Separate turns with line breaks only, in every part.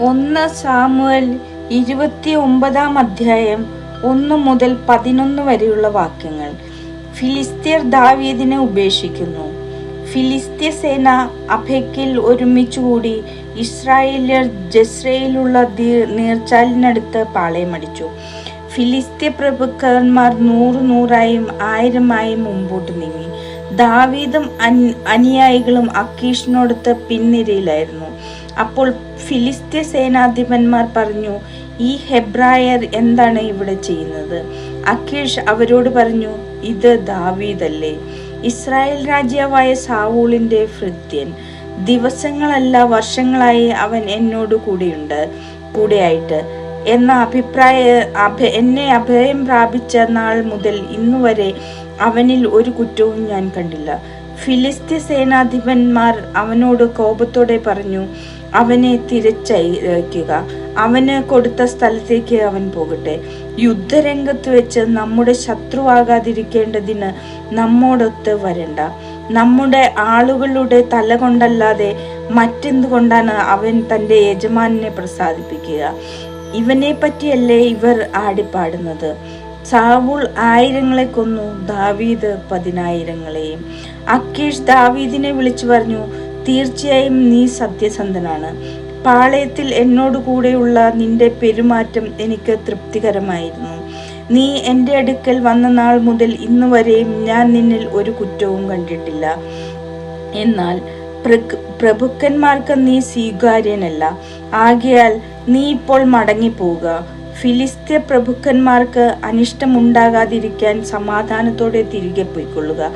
ഒന്ന് സാമുവൽ ഇരുപത്തി ഒമ്പതാം അധ്യായം ഒന്ന് മുതൽ പതിനൊന്ന് വരെയുള്ള വാക്യങ്ങൾ. ഫിലിസ്തീർ ദാവീദിനെ ഉപേക്ഷിക്കുന്നു. ഫിലിസ്തീയ സേന അഭയ്ക്കിൽ ഒരുമിച്ചുകൂടി ഇസ്രായേലിയർ ജസ്രയിലുള്ള നീർച്ചാലിനടുത്ത് പാളയമടിച്ചു. ഫിലിസ്തീയ പ്രഭുക്കന്മാർ നൂറ് നൂറായും ആയിരമായും മുമ്പോട്ട് നീങ്ങി. ദാവീദും അനുയായികളും അക്കീഷിനോടുത്ത് പിൻനിരയിലായിരുന്നു. അപ്പോൾ ഫിലിസ്ത്യ സേനാധിപന്മാർ പറഞ്ഞു ഈ ഹെബ്രായർ എന്താണ് ഇവിടെ ചെയ്യുന്നത്? അഖീഷ് അവരോട് പറഞ്ഞു ഇത് ദാവീദല്ലേ ഇസ്രായേൽ രാജാവായ സാവൂളിന്റെ ഭൃത്യൻ. ദിവസങ്ങളല്ല വർഷങ്ങളായി അവൻ എന്നോട് കൂടെയുണ്ട് കൂടെയായിട്ട്. എന്ന അഭിപ്രായ അഭ എന്നെ അഭയം പ്രാപിച്ച നാൾ മുതൽ ഇന്നുവരെ അവനിൽ ഒരു കുറ്റവും ഞാൻ കണ്ടില്ല. ഫിലിസ്തീയ സേനാധിപന്മാർ അവനോട് കോപത്തോടെ പറഞ്ഞു അവനെ തിരിച്ചയക്കുക. അവന് കൊടുത്ത സ്ഥലത്തേക്ക് അവൻ പോകട്ടെ. യുദ്ധരംഗത്ത് വെച്ച് നമ്മുടെ ശത്രുവാകാതിരിക്കേണ്ടതിന് നമ്മോടൊത്ത് വരണ്ട. നമ്മുടെ ആളുകളുടെ തല കൊണ്ടല്ലാതെ മറ്റെന്തുകൊണ്ടാണ് അവൻ തന്റെ യജമാനെ പ്രസാദിപ്പിക്കുക? ഇവനെ പറ്റിയല്ലേ ഇവർ ആടിപ്പാടുന്നത്? സാവൂൾ ആയിരങ്ങളെ കൊന്നു ദാവീദ് പതിനായിരങ്ങളെയും അക്കീഷ് ദാവീദിനെ വിളിച്ചു പറഞ്ഞു തീർച്ചയായും നീ സത്യസന്ധനാണ്. പാളയത്തിൽ എന്നോട് കൂടെയുള്ള നിന്റെ പെരുമാറ്റം എനിക്ക് തൃപ്തികരമായിരുന്നു. നീ എന്റെ അടുക്കൽ വന്ന നാൾ മുതൽ ഇന്നു വരെയും ഞാൻ നിന്നിൽ ഒരു കുറ്റവും കണ്ടിട്ടില്ല. എന്നാൽ പ്രഭുക്കന്മാർക്ക് നീ സ്വീകാര്യനല്ല. ആകയാൽ നീ ഇപ്പോൾ മടങ്ങിപ്പോവുക. ഫിലിസ്തീയ പ്രഭുക്കന്മാർക്ക് അനിഷ്ടമുണ്ടാകാതിരിക്കാൻ സമാധാനത്തോടെ തിരികെ പോയിക്കൊള്ളുക.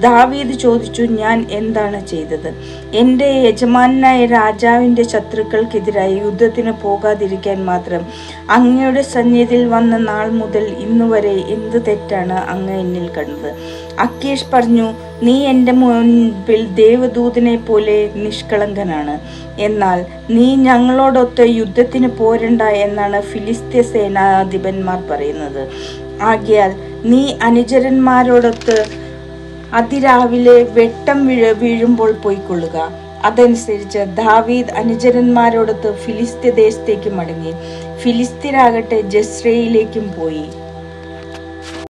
ദാവീദ് ചോദിച്ചു ഞാൻ എന്താണ് ചെയ്തത്? എന്റെ യജമാനായ രാജാവിന്റെ ശത്രുക്കൾക്കെതിരായി യുദ്ധത്തിന് പോകാതിരിക്കാൻ മാത്രം അങ്ങയുടെ സന്നിധിയിൽ വന്ന നാൾ മുതൽ ഇന്നുവരെ എന്ത് തെറ്റാണ് അങ്ങ് എന്നിൽ കണ്ടത്? അക്കീഷ് പറഞ്ഞു നീ എന്റെ മുൻപിൽ ദേവദൂതനെ പോലെ നിഷ്കളങ്കനാണ്. എന്നാൽ നീ ഞങ്ങളോടൊത്ത് യുദ്ധത്തിന് പോരണ്ട എന്നാണ് ഫിലിസ്തീയ സേനാധിപന്മാർ പറയുന്നത്. ആകിയാൽ നീ അനുചരന്മാരോടൊത്ത് അതിരാവിലെ വെട്ടം വീഴ വീഴുമ്പോൾ പോയിക്കൊള്ളുക. അതനുസരിച്ച് ദാവീദ് അനുചരന്മാരോടൊത്ത് ഫിലിസ്തീയ ദേശത്തേക്ക് മടങ്ങി. ഫിലിസ്തീരാകട്ടെ ജസ്രയിലേക്കും പോയി.